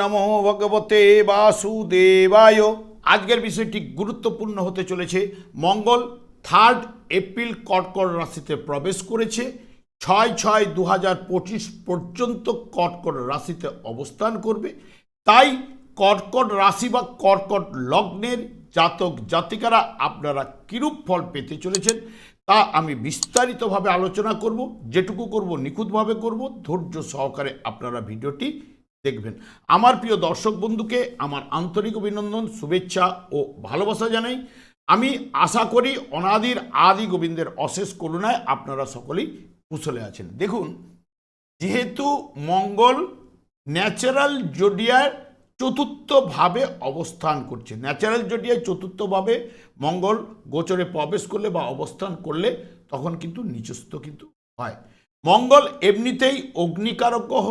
নমো ভগবতে বাসুদেবায়। আজকের বিষয়টি গুরুত্বপূর্ণ হতে চলেছে। মঙ্গল থার্ড এপ্রিল কর্কট রাশিতে প্রবেশ করেছে। ছয় ছয় দু পর্যন্ত কর্কট রাশিতে অবস্থান করবে। তাই কর্কট রাশি বা কর্কট লগ্নের জাতক জাতিকারা আপনারা কিরূপ ফল পেতে চলেছেন তা আমি বিস্তারিতভাবে আলোচনা করব। যেটুকু করব, নিখুঁতভাবে করব। ধৈর্য সহকারে আপনারা ভিডিওটি দেখবেন। আমার প্রিয় দর্শক বন্ধুকে আমার আন্তরিক অভিনন্দন, শুভেচ্ছা ও ভালোবাসা জানাই। আমি আশা করি অনাদির আদি গোবিন্দের অশেষ করুণায় আপনারা সকলেই কুশলে আছেন। দেখুন, যেহেতু মঙ্গল ন্যাচারাল জোডিয়ার চতুর্থভাবে অবস্থান করছে। ন্যাচারাল জোডিয়ায় চতুর্থভাবে মঙ্গল গোচরে প্রবেশ করলে বা অবস্থান করলে তখন কিন্তু নিচস্থ কিন্তু হয়। মঙ্গল এমনিতেই অগ্নিকারক গ্রহ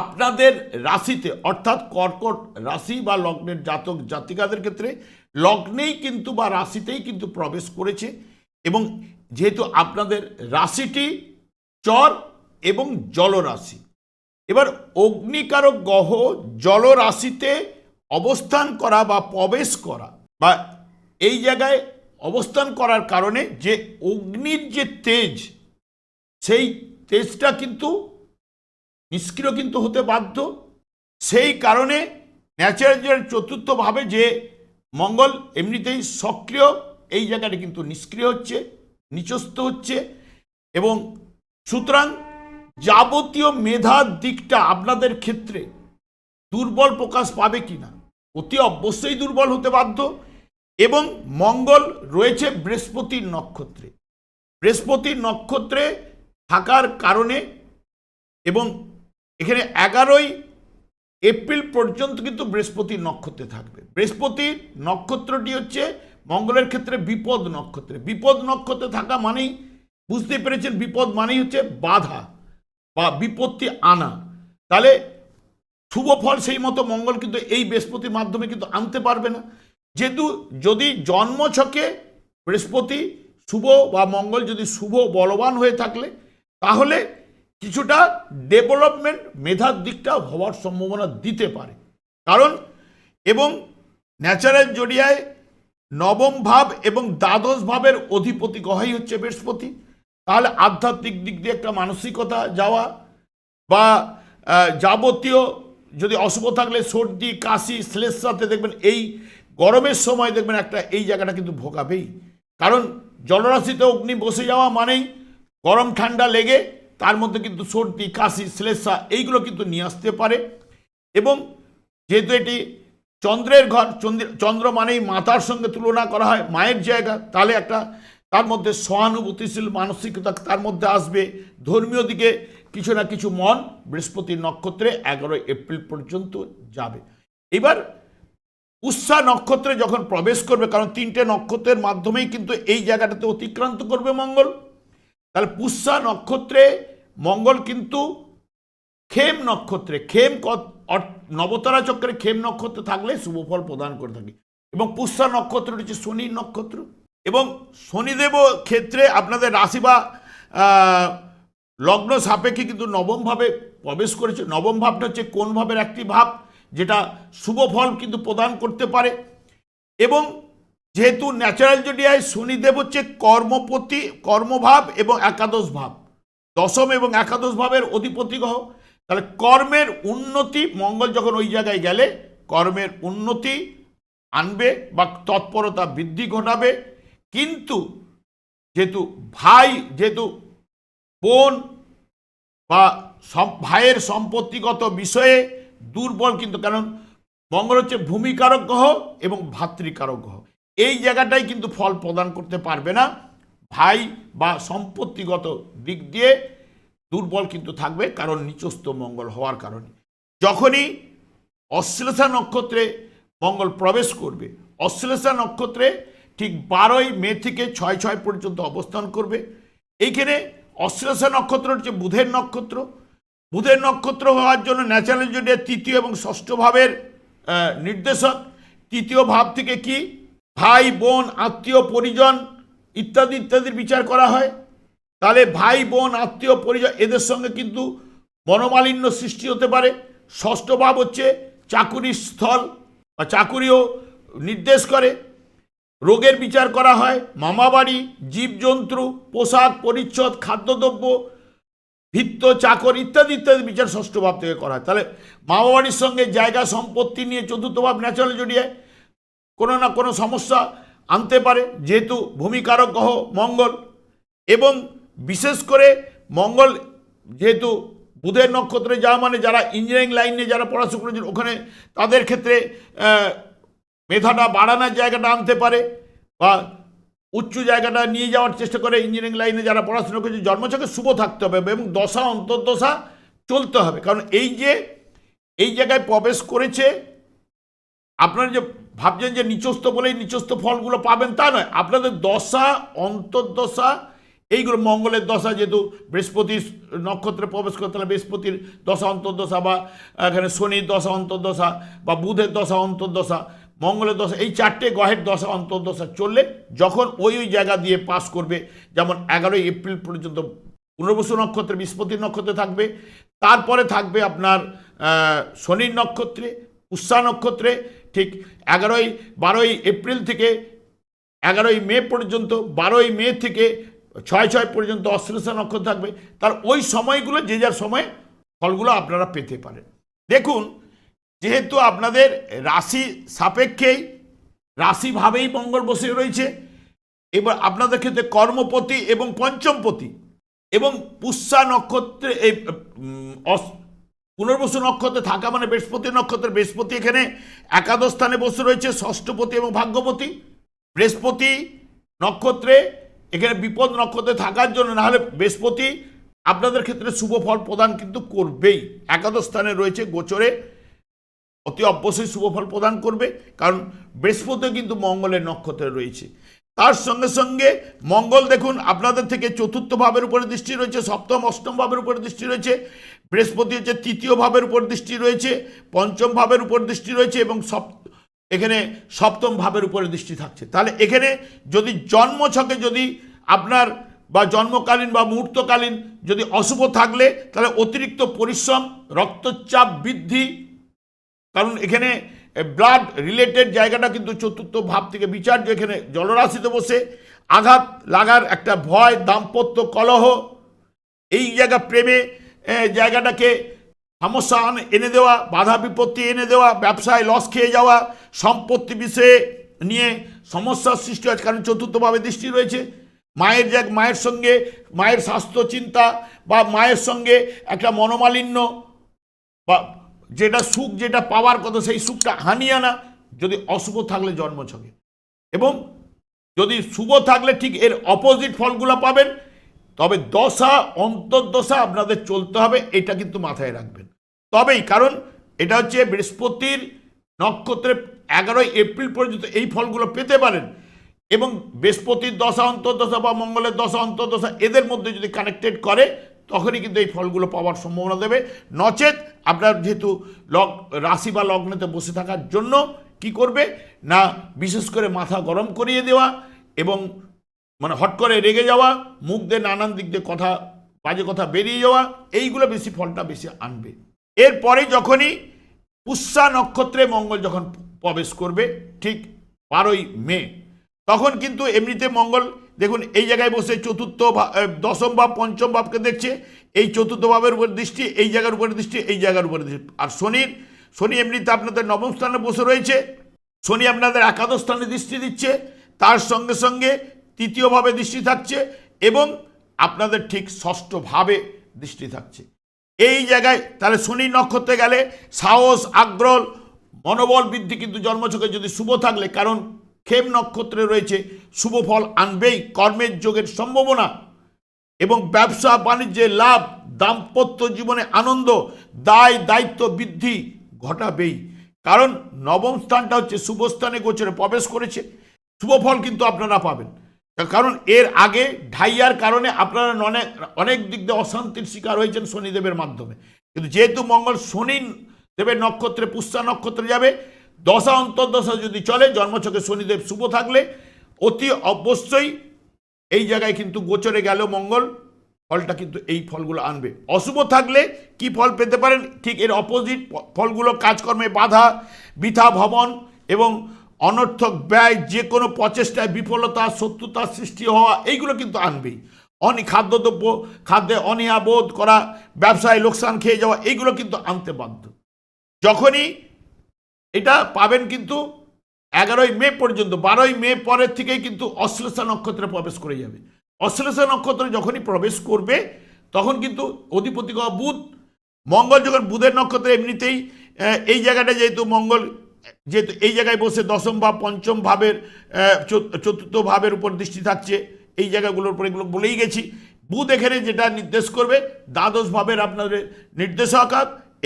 আপনাদের রাশিতে, অর্থাৎ কর্কট রাশি বা লগ্নের জাতক জাতিকাদের ক্ষেত্রে, লগ্নেই কিন্তু বা রাশিতেই কিন্তু প্রবেশ করেছে এবং যেহেতু আপনাদের রাশিটি চর এবং জলরাশি, এবার অগ্নিকারক গ্রহ জলরাশিতে অবস্থান করা বা প্রবেশ করা বা এই জায়গায় অবস্থান করার কারণে যে অগ্নির যে তেজ, সেই তেজটা কিন্তু নিষ্ক্রিয় কিন্তু হতে বাধ্য। সেই কারণে ন্যাচারাল চতুর্থভাবে যে মঙ্গল এমনিতেই সক্রিয়, এই জায়গাটা কিন্তু নিষ্ক্রিয় হচ্ছে, নিচস্থ হচ্ছে এবং সুতরাং যাবতীয় মেধার দিকটা আপনাদের ক্ষেত্রে দুর্বল প্রকাশ পাবে কিনা, অতি অবশ্যই দুর্বল হতে বাধ্য এবং মঙ্গল রয়েছে বৃহস্পতির নক্ষত্রে। বৃহস্পতির নক্ষত্রে থাকার কারণে এবং এখানে এগারোই এপ্রিল পর্যন্ত কিন্তু বৃহস্পতির নক্ষত্রে থাকবে। বৃহস্পতির নক্ষত্রটি হচ্ছে মঙ্গলের ক্ষেত্রে বিপদ নক্ষত্রে। বিপদ নক্ষত্রে থাকা মানেই বুঝতে পেরেছেন, বিপদ মানেই হচ্ছে বাধা বা বিপত্তি আনা। তাহলে শুভ ফল সেই মতো মঙ্গল কিন্তু এই বৃহস্পতির মাধ্যমে কিন্তু আনতে পারবে না। যেহেতু যদি জন্মছকে বৃহস্পতি শুভ বা মঙ্গল যদি শুভ বলবান হয়ে থাকলে, তাহলে কিছুটা ডেভেলপমেন্ট মেধার দিকটা হওয়ার সম্ভাবনা দিতে পারে। কারণ এবং ন্যাচারাল জড়িয়ায় নবম ভাব এবং দ্বাদশ ভাবের অধিপতি গহাই হচ্ছে বৃহস্পতি। তাহলে আধ্যাত্মিক দিক দিয়ে একটা মানসিকতা যাওয়া বা যাবতীয় যদি অশুভ থাকলে সর্দি, কাশি শ্লেষাতে দেখবেন এই গরমের সময় দেখবেন একটা এই জায়গাটা কিন্তু ভোগাবেই। কারণ জলরাশিতে অগ্নি বসে যাওয়া মানেই গরম ঠান্ডা লেগে তার মধ্যে কিন্তু সর্দি, কাশি, শ্লেষা, এইগুলো কিন্তু নিয়ে আসতে পারে। এবং যেহেতু এটি চন্দ্রের ঘর, চন্দ্র মানেই মাতার সঙ্গে তুলনা করা হয়, মায়ের জায়গা, তাহলে একটা তার মধ্যে সহানুভূতিশীল মানসিকতা তার মধ্যে আসবে। ধর্মীয় দিকে কিছু না কিছু মন বৃহস্পতির নক্ষত্রে এগারোই এপ্রিল পর্যন্ত যাবে। এবার উৎসাহ নক্ষত্রে যখন প্রবেশ করবে, কারণ তিনটে নক্ষত্রের মাধ্যমেই কিন্তু এই জায়গাটাতে অতিক্রান্ত করবে মঙ্গল। তাহলে পুষ্যা নক্ষত্রে মঙ্গল কিন্তু খেম নক্ষত্রে খেম নবতারা চক্রে খেম নক্ষত্র থাকলে শুভফল প্রদান করে থাকে। এবং পুষ্যা নক্ষত্র হচ্ছে শনির নক্ষত্র। এবং শনিদেব ক্ষেত্রে আপনাদের রাশি বা লগ্ন সাপেক্ষে কিন্তু নবমভাবে প্রবেশ করেছে। নবম ভাবটা হচ্ছে কোন ভাবের একটি ভাব, যেটা শুভ ফল কিন্তু প্রদান করতে পারে। এবং যেহেতু ন্যাচারাল জোডিয়ায় শনিদেব হচ্ছে কর্মপতি, কর্মভাব এবং একাদশ ভাব। দশম এবং একাদশ ভাবের অধিপতি গ্রহ। তাহলে কর্মের উন্নতি, মঙ্গল যখন ওই জায়গায় গেলে, কর্মের উন্নতি আনবে বা তৎপরতা বৃদ্ধি ঘটাবে। কিন্তু যেহেতু ভাই, যেহেতু বোন বা ভাইয়ের সম্পত্তিগত বিষয়ে দুর্বল, কিন্তু কারণ মঙ্গল হচ্ছে ভূমিকারক গ্রহ এবং ভাতৃকারক গ্রহ। এই জায়গাটাই কিন্তু ফল প্রদান করতে পারবে না। ভাই বা সম্পত্তিগত দিক দিয়ে দুর্বল কিন্তু থাকবে, কারণ নিচস্থ মঙ্গল হওয়ার কারণে। যখনই অশ্লেষা নক্ষত্রে মঙ্গল প্রবেশ করবে, অশ্লেষা নক্ষত্রে ঠিক বারোই মে থেকে ছয় ছয় পর্যন্ত অবস্থান করবে। এইখানে অশ্লেষা নক্ষত্র হচ্ছে বুধের নক্ষত্র। বুধের নক্ষত্র হওয়ার জন্য ন্যাচারাল জোডিয়ার তৃতীয় এবং ষষ্ঠ ভাবের নির্দেশক। তৃতীয় ভাব থেকে কি? ভাই, বোন, আত্মীয়, পরিজন ইত্যাদি, ইত্যাদির বিচার করা হয়। তাহলে ভাই, বোন, আত্মীয়, পরিজন এদের সঙ্গে কিন্তু মনোমালিন্য সৃষ্টি হতে পারে। ষষ্ঠ ভাব হচ্ছে চাকুরির স্থল বা চাকুরিও নির্দেশ করে। রোগের বিচার করা হয়, মামাবাড়ি, জীবজন্তু, পোশাক, পরিচ্ছদ, খাদ্যদ্রব্য, ভিত্ত, চাকর ইত্যাদি ইত্যাদি বিচার ষষ্ঠ ভাব থেকে করা হয়। তাহলে মামাবাড়ির সঙ্গে জায়গা সম্পত্তি নিয়ে চতুর্থ ভাব ন্যাচারালি জড়িয়ে কোনো না কোনো সমস্যা আনতে পারে, যেহেতু ভূমিকারক গ্রহ মঙ্গল এবং বিশেষ করে মঙ্গল যেহেতু বুধের নক্ষত্রে যাওয়া মানে যারা ইঞ্জিনিয়ারিং লাইনে যারা পড়াশোনা করেছেন, ওখানে তাদের ক্ষেত্রে মেধাটা বাড়ানোর জায়গাটা আনতে পারে বা উচ্চ জায়গাটা নিয়ে যাওয়ার চেষ্টা করে ইঞ্জিনিয়ারিং লাইনে যারা পড়াশোনা করেছে, জন্মছকে শুভ থাকতে হবে এবং দশা, অন্তর্দশা চলতে হবে। কারণ এই যে, এই জায়গায় প্রবেশ করেছে, আপনার যে ভাবছেন যে নিচস্থ বলেই নিচস্থ ফলগুলো পাবেন তা নয়। আপনাদের দশা, অন্তর্দশা, এইগুলো মঙ্গলের দশা যেহেতু বৃহস্পতির নক্ষত্রে প্রবেশ করতে হলে বৃহস্পতির দশা, অন্তর্দশা বা এখানে শনির দশা, অন্তর্দশা বা বুধের দশা, অন্তর্দশা, মঙ্গলের দশা, এই চারটে গ্রহের দশা, অন্তর্দশা চললে যখন ওই ওই জায়গা দিয়ে পাস করবে, যেমন এগারোই এপ্রিল পর্যন্ত পুনর্বসু নক্ষত্রে, বৃহস্পতির নক্ষত্রে থাকবে, তারপরে থাকবে আপনার শনির নক্ষত্রে উৎসা নক্ষত্রে ঠিক এগারোই, বারোই এপ্রিল থেকে এগারোই মে পর্যন্ত, বারোই মে থেকে ছয় ছয় পর্যন্ত অশ্লেষা নক্ষত্র থাকবে। তার ওই সময়গুলো, যে যার সময় ফলগুলো আপনারা পেতে পারেন। দেখুন, যেহেতু আপনাদের রাশি সাপেক্ষেই, রাশিভাবেই মঙ্গল বসে রয়েছে, এবার আপনাদের ক্ষেত্রে কর্মপতি এবং পঞ্চমপতি এবং পুষ্যা নক্ষত্রে, এই পুনর্বসু নক্ষত্রে থাকা মানে বৃহস্পতি নক্ষত্রে, বৃহস্পতি এখানে একাদশ স্থানে বসে রয়েছে, ষষ্ঠপতি এবং ভাগ্যপতি। বৃহস্পতি নক্ষত্রে এখানে বিপদ নক্ষত্রে থাকার জন্য নাহলে বৃহস্পতি আপনাদের ক্ষেত্রে শুভ ফল প্রদান কিন্তু করবেই। একাদশ স্থানে রয়েছে গোচরে, অতি অবশ্যই শুভ ফল প্রদান করবে, কারণ বৃহস্পতি কিন্তু মঙ্গলের নক্ষত্রে রয়েছে। তার সঙ্গে সঙ্গে মঙ্গল দেখুন, আপনাদের থেকে চতুর্থ ভাবের উপরে দৃষ্টি রয়েছে, সপ্তম, অষ্টম ভাবের উপরে দৃষ্টি রয়েছে। বৃহস্পতি হচ্ছে তৃতীয় ভাবের উপর দৃষ্টি রয়েছে, পঞ্চম ভাবের উপর দৃষ্টি রয়েছে এবং সপ, এখানে সপ্তম ভাবের উপরে দৃষ্টি থাকছে। তাহলে এখানে যদি জন্মছকে যদি আপনার বা জন্মকালীন বা মুহূর্তকালীন যদি অশুভ থাকলে, তাহলে অতিরিক্ত পরিশ্রম, রক্তচাপ বৃদ্ধি, কারণ এখানে ব্লাড রিলেটেড জায়গাটা কিন্তু চতুর্থ ভাব থেকে বিচার্য। এখানে জলরাশিতে বসে আঘাত লাগার একটা ভয়, দাম্পত্য কলহ, এই জায়গা প্রেমে জায়গাটাকে সমস্যা এনে দেওয়া, বাধা বিপত্তি এনে দেওয়া, ব্যবসায় লস খেয়ে যাওয়া, সম্পত্তি বিষয়ে নিয়ে সমস্যার সৃষ্টি হয় কারণ চতুর্থভাবে দৃষ্টি রয়েছে। মায়ের জায়গ মায়ের সঙ্গে মায়ের স্বাস্থ্য চিন্তা বা মায়ের সঙ্গে একটা মনোমালিন্য বা যেটা সুখ, যেটা পাওয়ার কথা, সেই সুখটা হানি আনা, যদি অশুভ থাকলে জন্মছকে। এবং যদি শুভ থাকলে ঠিক এর অপোজিট ফলগুলো পাবেন। তবে দশা, অন্তর্দশা আপনাদের চলতে হবে, এটা কিন্তু মাথায় রাখবেন। তবেই, কারণ এটা হচ্ছে বৃহস্পতির নক্ষত্রে এগারোই এপ্রিল পর্যন্ত এই ফলগুলো পেতে পারেন। এবং বৃহস্পতির দশা, অন্তর্দশা বা মঙ্গলের দশা, অন্তর্দশা এদের মধ্যে যদি কানেক্টেড করে, তখনই কিন্তু এই ফলগুলো পাওয়ার সম্ভাবনা দেবে। নচেত আপনার যেহেতু লগ, রাশি বা লগ্নেতে বসে থাকার জন্য কি করবে? না, বিশেষ করে মাথা গরম করিয়ে দেওয়া এবং মানে হট করে রেগে যাওয়া, মুখ দিয়ে নানান দিক দিয়ে কথা, বাজে কথা বেরিয়ে যাওয়া, এইগুলো বেশি ফলটা বেশি আনবে। এরপরে যখনই পুষ্যা নক্ষত্রে মঙ্গল যখন প্রবেশ করবে, ঠিক বারোই মে, তখন কিন্তু এমনিতে মঙ্গল, দেখুন এই জায়গায় বসে চতুর্থ দশম ভাব, পঞ্চম ভাবকে দেখছে, এই চতুর্থ ভাবের উপর দৃষ্টি, এই জায়গার উপরে দৃষ্টি, এই জায়গার উপরে দৃষ্টি। আর শনির, শনি এমনিতে আপনাদের নবম স্থানে বসে রয়েছে, শনি আপনাদের একাদশ স্থানে দৃষ্টি দিচ্ছে, তার সঙ্গে সঙ্গে তৃতীয়ভাবে দৃষ্টি থাকছে এবং আপনাদের ঠিক ষষ্ঠভাবে দৃষ্টি থাকছে। এই জায়গায় তাহলে শনি নক্ষত্রে গেলে সাহস, আগ্রহ, মনোবল বৃদ্ধি কিন্তু জন্মছকে যদি শুভ থাকলে, কারণ খেম নক্ষত্রে রয়েছে, শুভ ফল আনবেই, কর্মের যোগের সম্ভাবনা এবং ব্যবসা, বাণিজ্যে লাভ, দাম্পত্য জীবনে আনন্দ, দায়, দায়িত্ব বৃদ্ধি ঘটাবেই। কারণ নবম স্থানটা হচ্ছে শুভস্থানে গোচরে প্রবেশ করেছে, শুভ ফল কিন্তু আপনারা পাবেন। কারণ এর আগে ঢাইয়ার কারণে আপনারা অনেক অনেক দিক দিয়ে অশান্তির শিকার হয়েছেন শনিদেবের মাধ্যমে। কিন্তু যেহেতু মঙ্গল শনি দেবের নক্ষত্রে, পুষ্যা নক্ষত্রে যাবে, দশা অন্তর্দশা যদি চলে জন্মছকে শনিদেব শুভ থাকলে, অতি অবশ্যই এই জায়গায় কিন্তু গোচরে গেল মঙ্গল, ফলটা কিন্তু এই ফলগুলো আনবে। অশুভ থাকলে কি ফল পেতে পারেন? ঠিক এর অপোজিট ফলগুলো কাজকর্মে বাধা, বৃথা ভবন এবং অনর্থক ব্যয়, যে কোনো প্রচেষ্টায় বিফলতা শত্রুতার সৃষ্টি হওয়া, এইগুলো কিন্তু আনবেই। অনি খাদ্যদ্রব্য খাদ্যে অনীহা বোধ করা, ব্যবসায় লোকসান খেয়ে যাওয়া, এইগুলো কিন্তু আনতে বাধ্য। যখনই এটা পাবেন কিন্তু এগারোই মে পর্যন্ত, বারোই মে পরের থেকেই কিন্তু অশ্লেষা নক্ষত্রে প্রবেশ করে যাবে। অশ্লেষা নক্ষত্রে যখনই প্রবেশ করবে, তখন কিন্তু অধিপতি বুধ, মঙ্গল যখন বুধের নক্ষত্রে এমনিতেই এই জায়গাটা যেহেতু মঙ্গল যেহেতু এই জায়গায় বসে দশম ভাব, পঞ্চম ভাবের চতুর্থ ভাবের উপর দৃষ্টি থাকছে। এই জায়গাগুলোর উপর এগুলো বলেই গেছি। বুধ এখানে যেটা নির্দেশ করবে, দ্বাদশ ভাবের আপনাদের নির্দেশক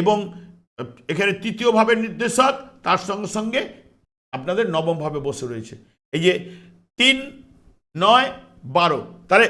এবং এখানে তৃতীয় ভাবের নির্দেশক, তার সঙ্গে সঙ্গে আপনাদের নবম ভাবে বসে রয়েছে। এই যে তিন, নয়, বারো। তাহলে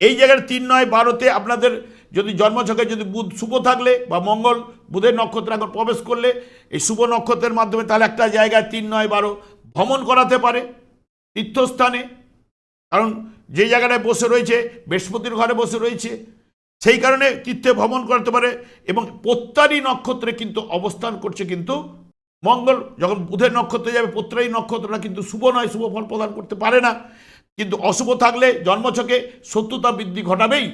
এই জায়গার তিন, নয়, বারোতে আপনাদের যদি জন্মছকে যদি বুধ শুভ থাকলে বা মঙ্গল বুধের নক্ষত্রে এখন প্রবেশ করলে, এই শুভ নক্ষত্রের মাধ্যমে তাহলে একটা জায়গায় তিন, নয়, বারো ভ্রমণ করাতে পারে তীর্থস্থানে। কারণ যে জায়গাটায় বসে রয়েছে, বৃহস্পতির ঘরে বসে রয়েছে, সেই কারণে তীর্থে ভ্রমণ করতে পারে এবং প্রত্যারী নক্ষত্রে কিন্তু অবস্থান করছে কিন্তু মঙ্গল। যখন বুধের নক্ষত্রে যাবে প্রত্যারী নক্ষত্রটা কিন্তু শুভ নয়, শুভ ফল প্রদান করতে পারে না। কিন্তু অশুভ থাকলে জন্মছকে শত্রুতা বৃদ্ধি ঘটাবেই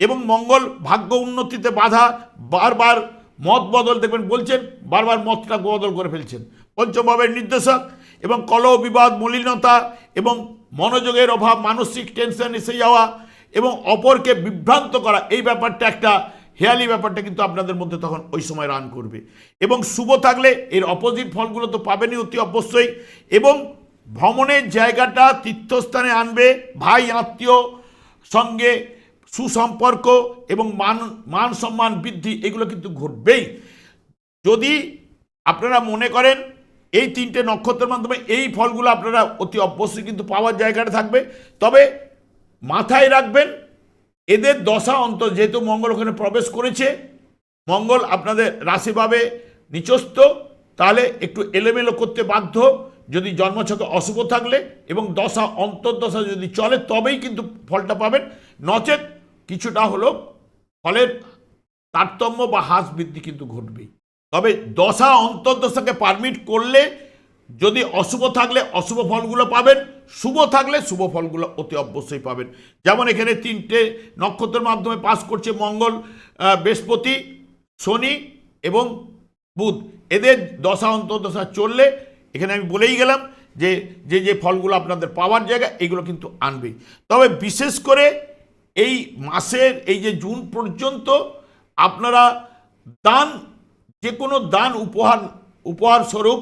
এবং মঙ্গল ভাগ্য উন্নতিতে বাধা বারবার মত বদল দেখবেন, বলছেন, বারবার মতটা বদল করে ফেলছেন। পঞ্চমভাবের নির্দেশক এবং কলহ, বিবাদ, মলিনতা এবং মনোযোগের অভাব, মানসিক টেনশন, এসে যাওয়া এবং অপরকে বিভ্রান্ত করা, এই ব্যাপারটা একটা হেয়ালি ব্যাপারটা কিন্তু আপনাদের মধ্যে তখন ওই সময় রান করবে। এবং শুভ থাকলে এর অপোজিট ফলগুলো তো পাবেনই অতি অবশ্যই। এবং ভ্রমণের জায়গাটা তীর্থস্থানে আনবে ভাই, আত্মীয় সঙ্গে সুসম্পর্ক এবং মান মান সম্মান বৃদ্ধি, এগুলো কিন্তু ঘটবেই। যদি আপনারা মনে করেন এই তিনটে নক্ষত্রের মাধ্যমে এই ফলগুলো আপনারা অতি অবশ্যই কিন্তু পাওয়ার জায়গাটা থাকবে, তবে মাথায় রাখবেন, এদের দশা অন্তর যেহেতু মঙ্গল ওখানে প্রবেশ করেছে, মঙ্গল আপনাদের রাশিভাবে নিচস্থ, তাহলে একটু এলোমেলো করতে বাধ্য, যদি জন্মছকে অশুভ থাকলে এবং দশা অন্তর্দশা যদি চলে, তবেই কিন্তু ফলটা পাবেন। নচেত কিছুটা হলো ফলের তারতম্য বা হ্রাস বৃদ্ধি কিন্তু ঘটবেই। তবে দশা অন্তর্দশাকে পারমিট করলে যদি অশুভ থাকলে অশুভ ফলগুলো পাবেন, শুভ থাকলে শুভ ফলগুলো অতি অবশ্যই পাবেন। যেমন এখানে তিনটে নক্ষত্রের মাধ্যমে পাস করছে মঙ্গল বৃহস্পতি, শনি এবং বুধ। এদের দশা অন্তর্দশা চললে এখানে আমি বলেই গেলাম যে যে যে ফলগুলো আপনাদের পাওয়ার জায়গা, এগুলো কিন্তু আনবেই। তবে বিশেষ করে এই মাসের, এই যে জুন পর্যন্ত আপনারা দান, যে কোনো দান উপহার উপহার স্বরূপ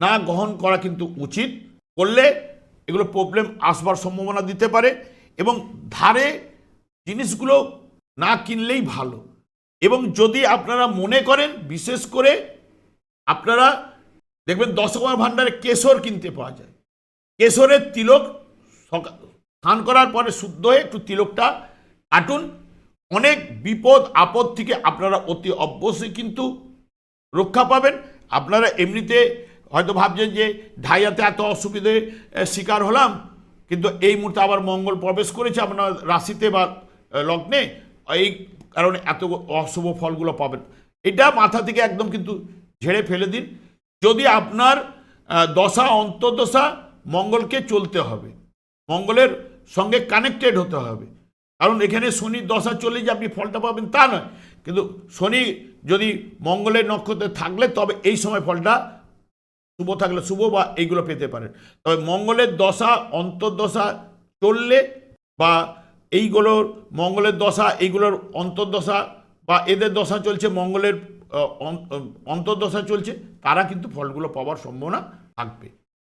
না গ্রহণ করা কিন্তু উচিত। করলে এগুলো প্রবলেম আসবার সম্ভাবনা দিতে পারে এবং ধারে জিনিসগুলো না কিনলেই ভালো। এবং যদি আপনারা মনে করেন, বিশেষ করে আপনারা দেখবেন দশকর্মা ভাণ্ডারে কেশর কিনতে পাওয়া যায়। কেশরের তিলক স্নান করার পরে শুদ্ধ হয়ে একটু তিলকটা কাটুন অনেক বিপদ, আপদ থেকে আপনারা অতি অবশ্যই কিন্তু রক্ষা পাবেন। আপনারা এমনিতে হয়তো ভাবছেন যে ঢাইয়াতে এত অসুবিধে শিকার হলাম, কিন্তু এই মুহূর্তে আবার মঙ্গল প্রবেশ করেছে আপনার রাশিতে বা লগ্নে, এই কারণে এত অশুভ ফলগুলো পাবেন। এটা মাথা থেকে একদম কিন্তু ঝেড়ে ফেলে দিন। যদি আপনার দশা, অন্তর্দশা মঙ্গলকে চলতে হবে, মঙ্গলের সঙ্গে কানেক্টেড হতে হবে। কারণ এখানে শনির দশা চলে যে আপনি ফলটা পাবেন তা নয়। কিন্তু শনি যদি মঙ্গলের নক্ষত্রে থাকলে তবে এই সময় ফলটা শুভ থাকলে শুভ বা এইগুলো পেতে পারেন। তবে মঙ্গলের দশা, অন্তর্দশা চললে বা এইগুলোর মঙ্গলের দশা, এইগুলোর অন্তর্দশা বা এদের দশা চলছে, মঙ্গলের অন্তর্দশা চলছে, তারা কিন্তু ফলগুলো পাওয়ার সম্ভাবনা থাকবে।